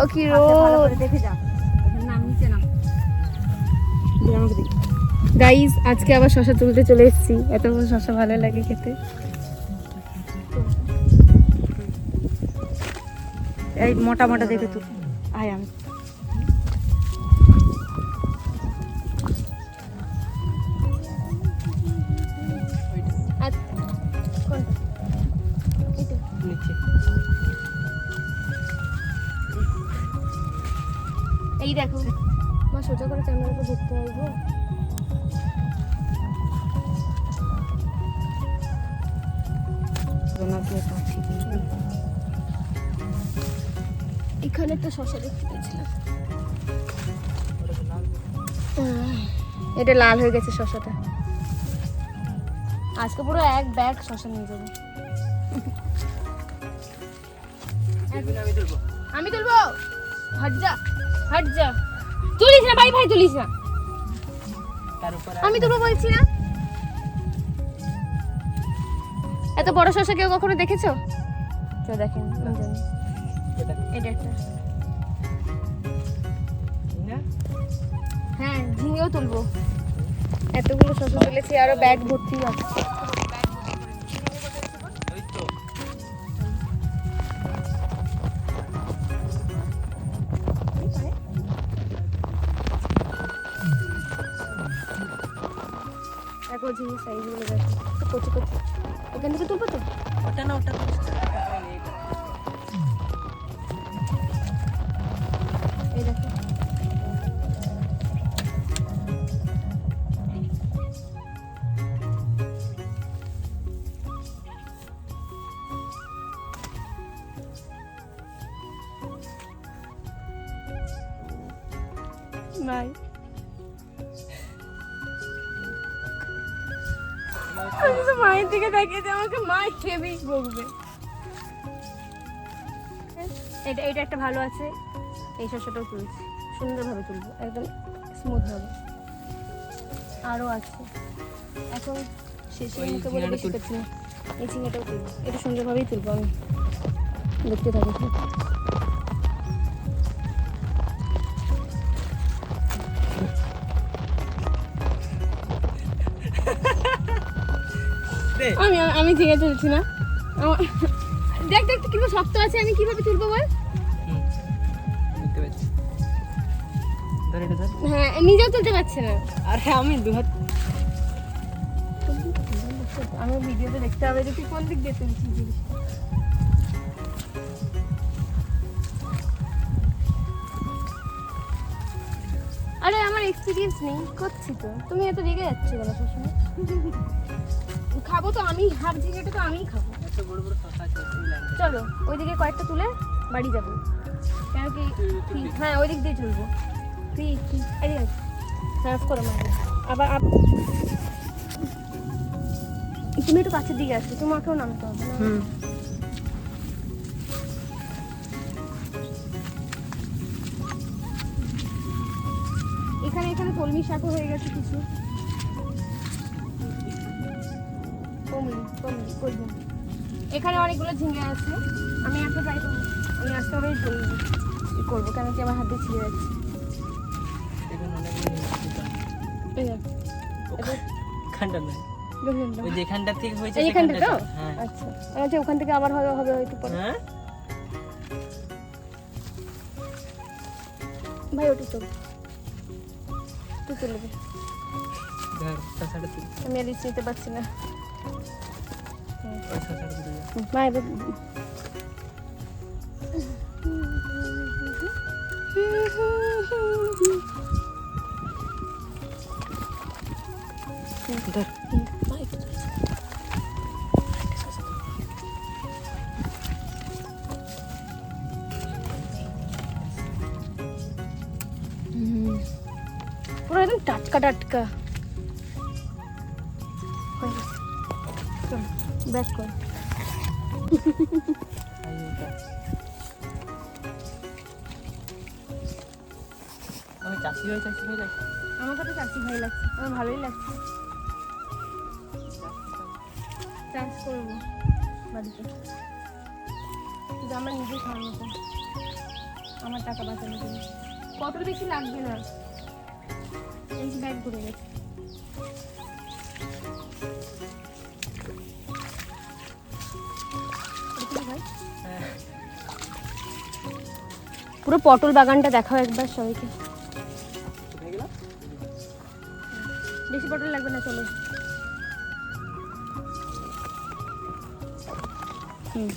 ও কি রোদ নিচে আজকে আবার শশা তুলতে চলে এসেছি। এত শশা ভালো লাগে খেতে। এই মোটা মোটা দেখে তুই আয় আমি এই দেখো। মা সোজা করে ক্যামেরাটা ধরতে পারব এখানে একটা শশা দেখতে পেয়েছিলাম। এটা লাল হয়ে গেছে শশাটা। আজকে পুরো এক ব্যাগ শশা নিয়ে যাব। আমি তুলবো হট যা হট যা তুলিস না ভাই ভাই তুলিস না। আমি তুলবো বলছি না। এত বড় শশা কেউ কখনো দেখেছ? কেউ দেখেন। এটা একটা। হ্যাঁ ঝিঙেও তুলবো। এতগুলো শশা তুলেছি আরও ব্যাগ ভর্তি আছে। দেখো ঝিঙে সাইজগুলো দেখো। কচি কচি এখান থেকে তুলবো তো? ওটা না ওটা এই দেখো। নাই আমি তো মায়ের দিকে তাকিয়ে আমাকে মা হেভি বকবে। এটা এটা একটা ভালো আছে এই শসাটাও তুলছি সুন্দরভাবে তুলবো একদম স্মুথ হবে। আরও আছে। এখন শেষে মুখে বলে বেশি করছি না। এই ঝিঙেটাও তুলবো এটা সুন্দরভাবেই তুলবো আমি। দেখতে থাকো। আমি আমি ঝিঙে তুলছি না। আমার দেখ দেখ কীভাবে শক্ত আছে আমি কীভাবে তুলবো বল? হ্যাঁ নিজেও তুলতে পারছে না। আরে আমি দু হাত আমি ভিডিওতে দেখতে হবে যে তুই কোন দিক দিয়ে তুলছিস জিনিসটা। আরে আমার এক্সপিরিয়েন্স নেই করছি তো। তুমি এত রেগে যাচ্ছ কেন সবসময়? খাব তো আমি হাফ ঝিঙেটা তো আমিই খাব। এত বড় বড় শশা আছে তুই লাইন চলো ওইদিকে কয়েকটা তুলে বাড়ি যাব। কেন কি? হ্যাঁ ওই দিক দিয়ে চলবো। তুই তুই এদিকে। সার্ভ করো মাকে আবার আপ- তুমি একটু কাছের দিকে আসো তোমাকেও নামতে হবে। না এখানে এখানে কলমি শাকও হয়ে গেছে কিছু। এখানে অনেকগুলো ঝিঙে আছে। আমি একটা ট্রাই করব। আমি আজকে আমি করব কেন কি আমার হাতে ছিঁড়ে যাচ্ছে। হ্যাঁ। আচ্ছা। ওখান থেকে আবার হবে হবে হয়তো হ্যাঁ? ভাই ওটা চল তুই তুই আমি আর নিতে পারছি না। মা এবার। হুম। পুরো একদম টাটকা টাটকা ব্যাক কর। এই ওটা। আমি চাষি হয়ে চাষি হয়ে যাচ্ছি? আমাকে তো চাষি ভাই লাগছে আমার ভালোই লাগছে। চাষ করব বাড়িতে। আমার নিজে খাওয়ার মতো। আমার টাকা বাঁচানোর জন্য। পটল বেশি লাগবে না? এই ব্যাগ ঘুরে গেছে। পুরো পটল বাগানটা দেখাও একবার সবাইকে। বেশি পটল লাগবে না চলো। হুম।